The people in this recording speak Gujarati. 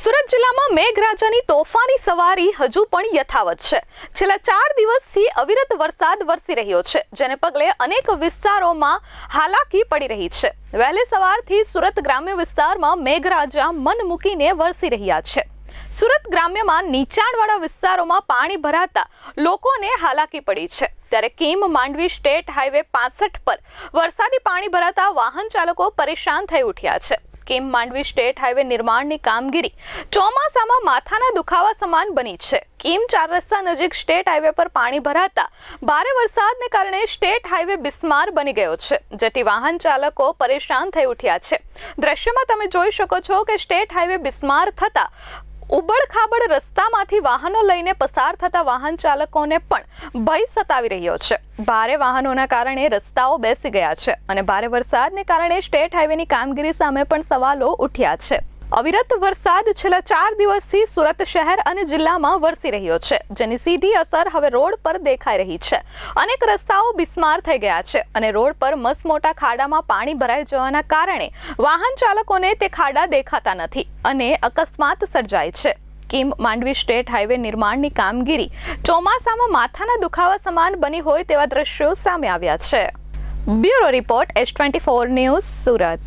સુરત જિલ્લામાં મેઘરાજાની તોફાની સવારી હજુ પણ યથાવત છે. છેલ્લા ચાર દિવસથી અવિરત વરસાદ વરસી રહ્યો છે, જેને પગલે અનેક વિસ્તારોમાં હાલાકી પડી રહી છે. વહેલી સવારથી સુરત ગ્રામ્ય વિસ્તારમાં મેઘરાજા મન મૂકીને વરસી રહ્યા છે. સુરત ગ્રામ્યમાં નીચાણવાળા વિસ્તારોમાં પાણી ભરાતા લોકોને હાલાકી પડી છે. ત્યારે કિમ માંડવી સ્ટેટ હાઈવે પાસઠ પર વરસાદી પાણી ભરાતા વાહન ચાલકો પરેશાન થઈ ઉઠ્યા છે. કિમ માંડવી સ્ટેટ હાઈવે નિર્માણની કામગીરી ચોમાસામાં માથાના દુખાવા સમાન બની છે. કિમ ચાર રસ્તા નજીક સ્ટેટ હાઈવે પર પાણી ભરાતા ભારે વરસાદને કારણે સ્ટેટ હાઈવે બિસ્માર બની ગયો છે. જેથી વાહન ચાલકો પરેશાન થઈ ઉઠ્યા છે. દ્રશ્યમાં તમે જોઈ શકો છો કે સ્ટેટ હાઈવે બિસ્માર થતા ખાબડ રસ્તામાંથી વાહનો લઈને પસાર થતા વાહન ચાલકોને પણ ભય સતાવી રહ્યો છે. ભારે વાહનોના કારણે રસ્તાઓ બેસી ગયા છે અને ભારે વરસાદને કારણે સ્ટેટ હાઈવેની કામગીરી સામે પણ સવાલો ઉઠ્યા છે. અવિરત વરસાદ છેલ્લા ચાર દિવસથી સુરત શહેર અને જિલ્લામાં વરસી રહ્યો છે, જેની સીધી અસર હવે રોડ પર દેખાઈ રહી છે. અનેક રસ્તાઓ બિસ્માર થઈ ગયા છે અને રોડ પર મસમોટા ખાડામાં પાણી ભરાઈ જવાના કારણે વાહન ચાલકોને તે ખાડા દેખાતા નથી અને અકસ્માત સર્જાય છે. કિમ માંડવી સ્ટેટ હાઈવે નિર્માણની કામગીરી ચોમાસામાં માથાના દુખાવા સમાન બની હોય તેવા દ્રશ્યો સામે આવ્યા છે. Bureau report S twenty four news Surat.